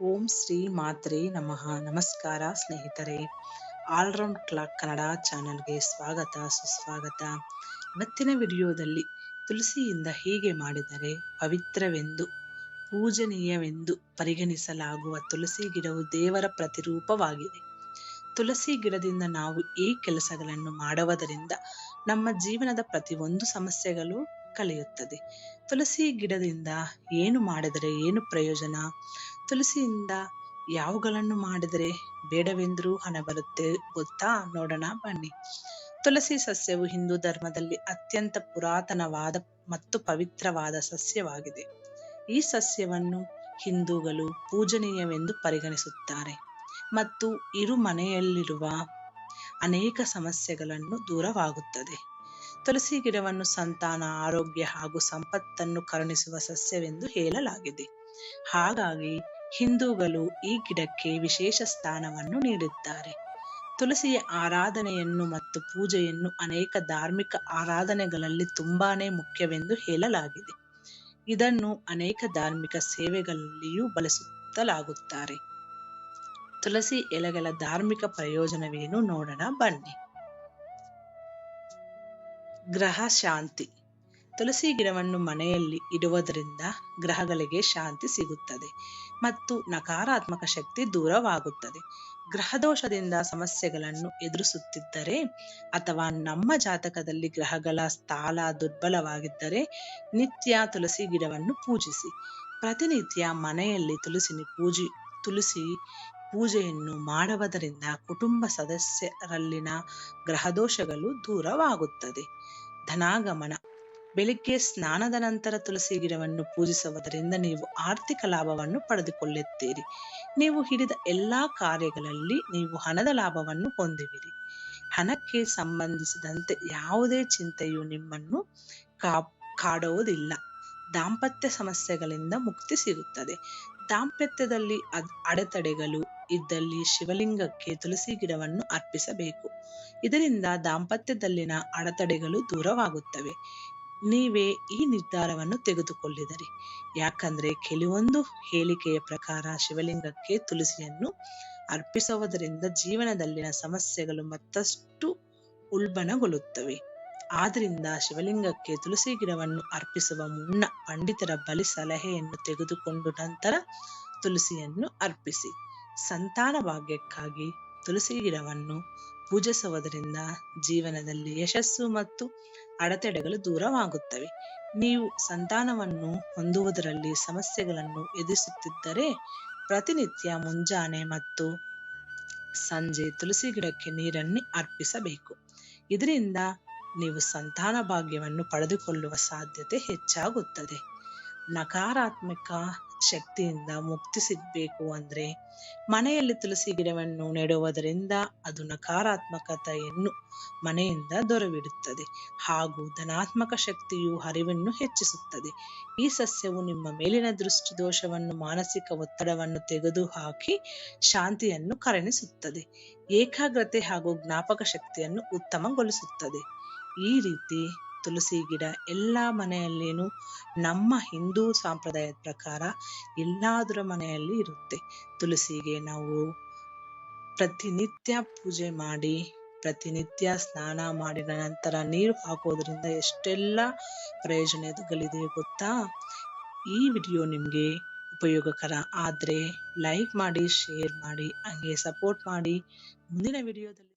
ಓಂ ಶ್ರೀ ಮಾತ್ರೆ ನಮಃ. ನಮಸ್ಕಾರ ಸ್ನೇಹಿತರೆ. ಆಲ್ರೌಂಡ್ ಕ್ಲಾಕ್ ಕನ್ನಡ ಚಾನೆಲ್ಗೆ ಸ್ವಾಗತ, ಸುಸ್ವಾಗತ. ಇವತ್ತಿನ ವಿಡಿಯೋದಲ್ಲಿ ತುಳಸಿಯಿಂದ ಹೀಗೆ ಮಾಡಿದರೆ ಪವಿತ್ರವೆಂದು, ಪೂಜನೀಯವೆಂದು ಪರಿಗಣಿಸಲಾಗುವ ತುಳಸಿ ಗಿಡವು ದೇವರ ಪ್ರತಿರೂಪವಾಗಿದೆ. ತುಳಸಿ ಗಿಡದಿಂದ ನಾವು ಈ ಕೆಲಸಗಳನ್ನು ಮಾಡುವುದರಿಂದ ನಮ್ಮ ಜೀವನದ ಪ್ರತಿಯೊಂದು ಸಮಸ್ಯೆಗಳು ಕಳೆಯುತ್ತದೆ. ತುಳಸಿ ಗಿಡದಿಂದ ಏನು ಮಾಡಿದರೆ ಏನು ಪ್ರಯೋಜನ? ತುಳಸಿಯಿಂದ ಯಾವುಗಳನ್ನು ಮಾಡಿದರೆ ಬೇಡವೆಂದರೂ ಹಣ ಬರುತ್ತೆ ಗೊತ್ತಾ? ನೋಡೋಣ, ಬನ್ನಿ. ತುಳಸಿ ಸಸ್ಯವು ಹಿಂದೂ ಧರ್ಮದಲ್ಲಿ ಅತ್ಯಂತ ಪುರಾತನವಾದ ಮತ್ತು ಪವಿತ್ರವಾದ ಸಸ್ಯವಾಗಿದೆ. ಈ ಸಸ್ಯವನ್ನು ಹಿಂದೂಗಳು ಪೂಜನೀಯವೆಂದು ಪರಿಗಣಿಸುತ್ತಾರೆ. ಮತ್ತು ಇರು ಮನೆಯಲ್ಲಿರುವ ಅನೇಕ ಸಮಸ್ಯೆಗಳನ್ನು ದೂರವಾಗುತ್ತದೆ. ತುಳಸಿ ಗಿಡವನ್ನು ಸಂತಾನ, ಆರೋಗ್ಯ ಹಾಗೂ ಸಂಪತ್ತನ್ನು ಕರುಣಿಸುವ ಸಸ್ಯವೆಂದು ಹೇಳಲಾಗಿದೆ. ಹಾಗಾಗಿ ಹಿಂದೂಗಳು ಈ ಗಿಡಕ್ಕೆ ವಿಶೇಷ ಸ್ಥಾನವನ್ನು ನೀಡಿದ್ದಾರೆ. ತುಳಸಿಯ ಆರಾಧನೆಯನ್ನು ಮತ್ತು ಪೂಜೆಯನ್ನು ಅನೇಕ ಧಾರ್ಮಿಕ ಆರಾಧನೆಗಳಲ್ಲಿ ತುಂಬಾನೇ ಮುಖ್ಯವೆಂದು ಹೇಳಲಾಗಿದೆ. ಇದನ್ನು ಅನೇಕ ಧಾರ್ಮಿಕ ಸೇವೆಗಳಲ್ಲಿಯೂ ಬಳಸುತ್ತಲಾಗುತ್ತಾರೆ. ತುಳಸಿ ಎಲೆಗಳ ಧಾರ್ಮಿಕ ಪ್ರಯೋಜನವೇನು ನೋಡೋಣ ಬನ್ನಿ. ಗ್ರಹ ಶಾಂತಿ. ತುಳಸಿ ಗಿಡವನ್ನು ಮನೆಯಲ್ಲಿ ಇಡುವುದರಿಂದ ಗ್ರಹಗಳಿಗೆ ಶಾಂತಿ ಸಿಗುತ್ತದೆ ಮತ್ತು ನಕಾರಾತ್ಮಕ ಶಕ್ತಿ ದೂರವಾಗುತ್ತದೆ. ಗ್ರಹದೋಷದಿಂದ ಸಮಸ್ಯೆಗಳನ್ನು ಎದುರಿಸುತ್ತಿದ್ದರೆ ಅಥವಾ ನಮ್ಮ ಜಾತಕದಲ್ಲಿ ಗ್ರಹಗಳ ಸ್ಥಾನ ದುರ್ಬಲವಾಗಿದ್ದರೆ ನಿತ್ಯ ತುಳಸಿ ಗಿಡವನ್ನು ಪೂಜಿಸಿ. ಪ್ರತಿನಿತ್ಯ ಮನೆಯಲ್ಲಿ ತುಳಸಿನಿ ಪೂಜಿ, ತುಳಸಿ ಪೂಜೆಯನ್ನು ಮಾಡುವುದರಿಂದ ಕುಟುಂಬ ಸದಸ್ಯರಲ್ಲಿನ ಗ್ರಹದೋಷಗಳು ದೂರವಾಗುತ್ತದೆ. ಧನಾಗಮನ ಬೆಳಿಗ್ಗೆ ಸ್ನಾನದ ನಂತರ ತುಳಸಿ ಗಿಡವನ್ನು ಪೂಜಿಸುವುದರಿಂದ ನೀವು ಆರ್ಥಿಕ ಲಾಭವನ್ನು ಪಡೆದುಕೊಳ್ಳುತ್ತೀರಿ. ನೀವು ಹಿಡಿದ ಎಲ್ಲಾ ಕಾರ್ಯಗಳಲ್ಲಿ ನೀವು ಹಣದ ಲಾಭವನ್ನು ಹೊಂದುವಿರಿ. ಹಣಕ್ಕೆ ಸಂಬಂಧಿಸಿದಂತೆ ಯಾವುದೇ ಚಿಂತೆಯು ನಿಮ್ಮನ್ನು ಕಾ, ಕಾಡುವುದಿಲ್ಲ. ದಾಂಪತ್ಯ ಸಮಸ್ಯೆಗಳಿಂದ ಮುಕ್ತಿ ಸಿಗುತ್ತದೆ. ದಾಂಪತ್ಯದಲ್ಲಿ ಅಡೆತಡೆಗಳು ಇದ್ದಲ್ಲಿ ಶಿವಲಿಂಗಕ್ಕೆ ತುಳಸಿ ಗಿಡವನ್ನು ಅರ್ಪಿಸಬೇಕು. ಇದರಿಂದ ದಾಂಪತ್ಯದಲ್ಲಿನ ಅಡೆತಡೆಗಳು ದೂರವಾಗುತ್ತವೆ. ನೀವೇ ಈ ನಿರ್ಧಾರವನ್ನು ತೆಗೆದುಕೊಳ್ಳಿದರಿ. ಯಾಕಂದ್ರೆ ಕೆಲವೊಂದು ಹೇಳಿಕೆಯ ಪ್ರಕಾರ ಶಿವಲಿಂಗಕ್ಕೆ ತುಳಸಿಯನ್ನು ಅರ್ಪಿಸುವುದರಿಂದ ಜೀವನದಲ್ಲಿನ ಸಮಸ್ಯೆಗಳು ಮತ್ತಷ್ಟು ಉಲ್ಬಣಗೊಳ್ಳುತ್ತವೆ. ಆದ್ದರಿಂದ ಶಿವಲಿಂಗಕ್ಕೆ ತುಳಸಿ ಗಿಡವನ್ನು ಅರ್ಪಿಸುವ ಮುನ್ನ ಪಂಡಿತರ ಬಲಿ ಸಲಹೆಯನ್ನು ತೆಗೆದುಕೊಂಡು ನಂತರ ತುಳಸಿಯನ್ನು ಅರ್ಪಿಸಿ. ಸಂತಾನ ಭಾಗ್ಯಕ್ಕಾಗಿ ತುಳಸಿ ಗಿಡವನ್ನು ಪೂಜಿಸುವುದರಿಂದ ಜೀವನದಲ್ಲಿ ಯಶಸ್ಸು ಮತ್ತು ಅಡೆತಡೆಗಳು ದೂರವಾಗುತ್ತವೆ. ನೀವು ಸಂತಾನವನ್ನು ಹೊಂದುವುದರಲ್ಲಿ ಸಮಸ್ಯೆಗಳನ್ನು ಎದುರಿಸುತ್ತಿದ್ದರೆ ಪ್ರತಿನಿತ್ಯ ಮುಂಜಾನೆ ಮತ್ತು ಸಂಜೆ ತುಳಸಿ ಗಿಡಕ್ಕೆ ನೀರನ್ನು ಅರ್ಪಿಸಬೇಕು. ಇದರಿಂದ ನೀವು ಸಂತಾನ ಭಾಗ್ಯವನ್ನು ಪಡೆದುಕೊಳ್ಳುವ ಸಾಧ್ಯತೆ ಹೆಚ್ಚಾಗುತ್ತದೆ. ನಕಾರಾತ್ಮಕ ಶಕ್ತಿಯಿಂದ ಮುಕ್ತಿ ಸಿಗಬೇಕು ಅಂದ್ರೆ ಮನೆಯಲ್ಲಿ ತುಳಸಿ ಗಿಡವನ್ನು ನೆಡುವುದರಿಂದ ಅದು ನಕಾರಾತ್ಮಕತೆಯನ್ನು ಮನೆಯಿಂದ ದೊರವಿಡುತ್ತದೆ. ಹಾಗೂ ಧನಾತ್ಮಕ ಶಕ್ತಿಯು ಹರಿವನ್ನು ಹೆಚ್ಚಿಸುತ್ತದೆ. ಈ ಸಸ್ಯವು ನಿಮ್ಮ ಮೇಲಿನ ದೃಷ್ಟಿ ದೋಷವನ್ನು ಮಾನಸಿಕ ಒತ್ತಡವನ್ನು ತೆಗೆದುಹಾಕಿ ಶಾಂತಿಯನ್ನು ಕರುಣಿಸುತ್ತದೆ. ಏಕಾಗ್ರತೆ ಹಾಗೂ ಜ್ಞಾಪಕ ಶಕ್ತಿಯನ್ನು ಉತ್ತಮಗೊಳಿಸುತ್ತದೆ. ಈ ರೀತಿ ತುಳಸಿ ಗಿಡ, ಎಲ್ಲ ಮನೆಯಲ್ಲೇನು ನಮ್ಮ ಹಿಂದೂ ಸಂಪ್ರದಾಯದ ಪ್ರಕಾರ ಎಲ್ಲಾದ್ರ ಮನೆಯಲ್ಲಿ ಇರುತ್ತೆ. ತುಳಸಿಗೆ ನಾವು ಪ್ರತಿನಿತ್ಯ ಪೂಜೆ ಮಾಡಿ, ಪ್ರತಿನಿತ್ಯ ಸ್ನಾನ ಮಾಡಿದ ನಂತರ ನೀರು ಹಾಕೋದ್ರಿಂದ ಎಷ್ಟೆಲ್ಲ ಪ್ರಯೋಜನಗಳಿದೆ ಗೊತ್ತಾ? ಈ ವಿಡಿಯೋ ನಿಮಗೆ ಉಪಯೋಗಕರ ಆದರೆ ಲೈಕ್ ಮಾಡಿ ಶೇರ್ ಮಾಡಿ, ಹಂಗೆ ಸಪೋರ್ಟ್ ಮಾಡಿ. ಮುಂದಿನ ವಿಡಿಯೋದಲ್ಲಿ